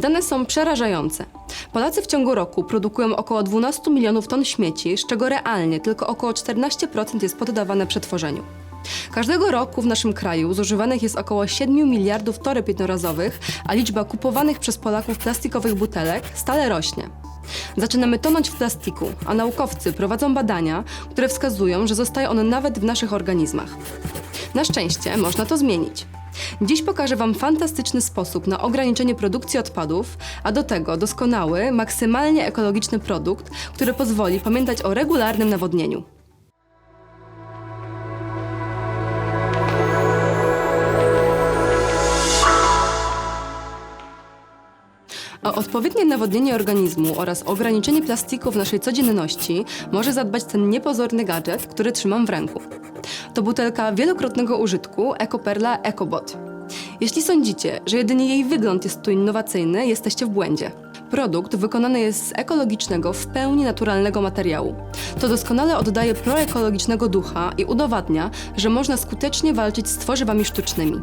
Dane są przerażające. Polacy w ciągu roku produkują około 12 milionów ton śmieci, z czego realnie tylko około 14% jest poddawane przetworzeniu. Każdego roku w naszym kraju zużywanych jest około 7 miliardów toreb jednorazowych, a liczba kupowanych przez Polaków plastikowych butelek stale rośnie. Zaczynamy tonąć w plastiku, a naukowcy prowadzą badania, które wskazują, że zostaje on nawet w naszych organizmach. Na szczęście można to zmienić. Dziś pokażę Wam fantastyczny sposób na ograniczenie produkcji odpadów, a do tego doskonały, maksymalnie ekologiczny produkt, który pozwoli pamiętać o regularnym nawodnieniu. O odpowiednie nawodnienie organizmu oraz ograniczenie plastiku w naszej codzienności może zadbać ten niepozorny gadżet, który trzymam w ręku. To butelka wielokrotnego użytku Ecoperla EcoBot. Jeśli sądzicie, że jedynie jej wygląd jest tu innowacyjny, jesteście w błędzie. Produkt wykonany jest z ekologicznego, w pełni naturalnego materiału. To doskonale oddaje proekologicznego ducha i udowadnia, że można skutecznie walczyć z tworzywami sztucznymi.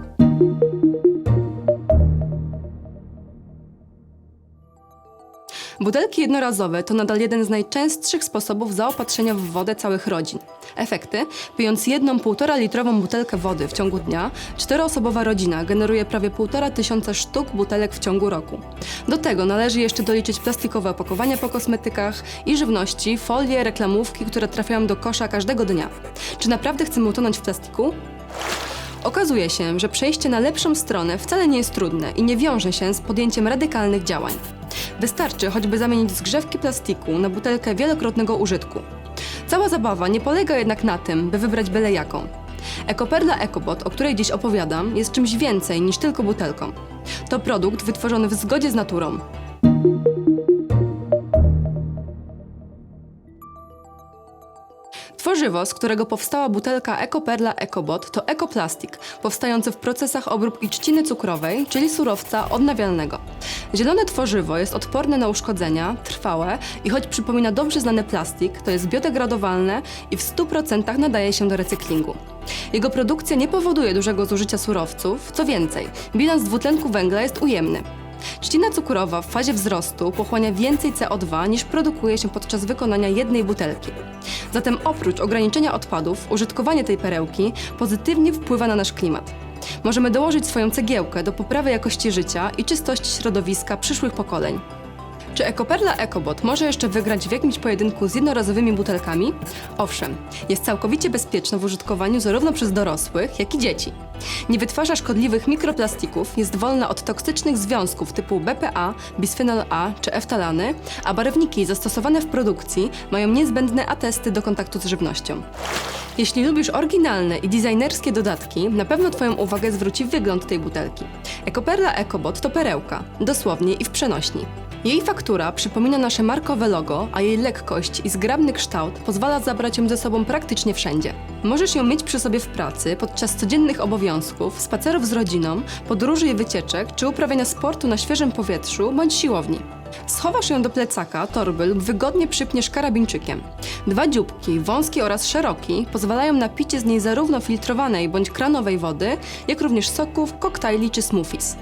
Butelki jednorazowe to nadal jeden z najczęstszych sposobów zaopatrzenia w wodę całych rodzin. Efekty? Pijąc jedną 1,5 litrową butelkę wody w ciągu dnia, czteroosobowa rodzina generuje prawie 1,5 tysiąca sztuk butelek w ciągu roku. Do tego należy jeszcze doliczyć plastikowe opakowania po kosmetykach i żywności, folie, reklamówki, które trafiają do kosza każdego dnia. Czy naprawdę chcemy utonąć w plastiku? Okazuje się, że przejście na lepszą stronę wcale nie jest trudne i nie wiąże się z podjęciem radykalnych działań. Wystarczy choćby zamienić zgrzewki plastiku na butelkę wielokrotnego użytku. Cała zabawa nie polega jednak na tym, by wybrać byle jaką. Ekoperla EcoBot, o której dziś opowiadam, jest czymś więcej niż tylko butelką. To produkt wytworzony w zgodzie z naturą. Tworzywo, z którego powstała butelka Ecoperla EcoBot, to ekoplastik, powstający w procesach obróbki trzciny cukrowej, czyli surowca odnawialnego. Zielone tworzywo jest odporne na uszkodzenia, trwałe i choć przypomina dobrze znany plastik, to jest biodegradowalne i w 100% nadaje się do recyklingu. Jego produkcja nie powoduje dużego zużycia surowców, co więcej, bilans dwutlenku węgla jest ujemny. Trzcina cukrowa w fazie wzrostu pochłania więcej CO2 niż produkuje się podczas wykonania jednej butelki. Zatem oprócz ograniczenia odpadów, użytkowanie tej perełki pozytywnie wpływa na nasz klimat. Możemy dołożyć swoją cegiełkę do poprawy jakości życia i czystości środowiska przyszłych pokoleń. Czy Ecoperla EcoBot może jeszcze wygrać w jakimś pojedynku z jednorazowymi butelkami? Owszem, jest całkowicie bezpieczna w użytkowaniu zarówno przez dorosłych, jak i dzieci. Nie wytwarza szkodliwych mikroplastików, jest wolna od toksycznych związków typu BPA, bisfenol A czy eftalany, a barwniki zastosowane w produkcji mają niezbędne atesty do kontaktu z żywnością. Jeśli lubisz oryginalne i designerskie dodatki, na pewno Twoją uwagę zwróci wygląd tej butelki. Ecoperla EcoBot to perełka, dosłownie i w przenośni. Jej faktura przypomina nasze markowe logo, a jej lekkość i zgrabny kształt pozwala zabrać ją ze sobą praktycznie wszędzie. Możesz ją mieć przy sobie w pracy, podczas codziennych obowiązków, spacerów z rodziną, podróży i wycieczek, czy uprawiania sportu na świeżym powietrzu bądź siłowni. Schowasz ją do plecaka, torby lub wygodnie przypniesz karabinczykiem. Dwa dzióbki, wąski oraz szeroki, pozwalają na picie z niej zarówno filtrowanej bądź kranowej wody, jak również soków, koktajli czy smoothies.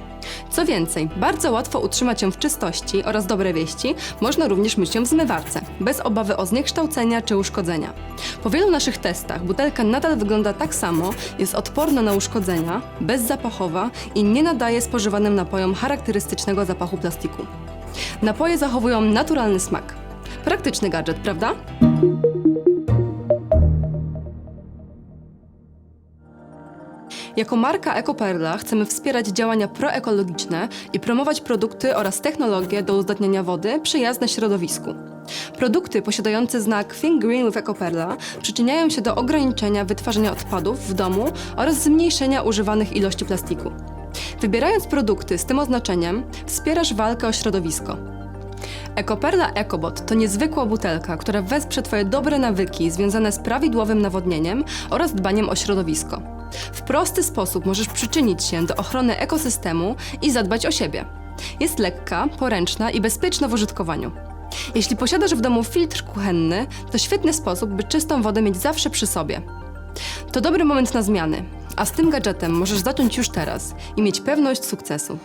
Co więcej, bardzo łatwo utrzymać ją w czystości oraz dobre wieści, można również myć ją w zmywarce, bez obawy o zniekształcenia czy uszkodzenia. Po wielu naszych testach butelka nadal wygląda tak samo, jest odporna na uszkodzenia, bezzapachowa i nie nadaje spożywanym napojom charakterystycznego zapachu plastiku. Napoje zachowują naturalny smak. Praktyczny gadżet, prawda? Jako marka Ecoperla chcemy wspierać działania proekologiczne i promować produkty oraz technologie do uzdatniania wody przyjazne środowisku. Produkty posiadające znak Think Green with Ecoperla przyczyniają się do ograniczenia wytwarzania odpadów w domu oraz zmniejszenia używanych ilości plastiku. Wybierając produkty z tym oznaczeniem, wspierasz walkę o środowisko. Ecoperla EcoBot to niezwykła butelka, która wesprze Twoje dobre nawyki związane z prawidłowym nawodnieniem oraz dbaniem o środowisko. W prosty sposób możesz przyczynić się do ochrony ekosystemu i zadbać o siebie. Jest lekka, poręczna i bezpieczna w użytkowaniu. Jeśli posiadasz w domu filtr kuchenny, to świetny sposób, by czystą wodę mieć zawsze przy sobie. To dobry moment na zmiany, a z tym gadżetem możesz zacząć już teraz i mieć pewność sukcesu.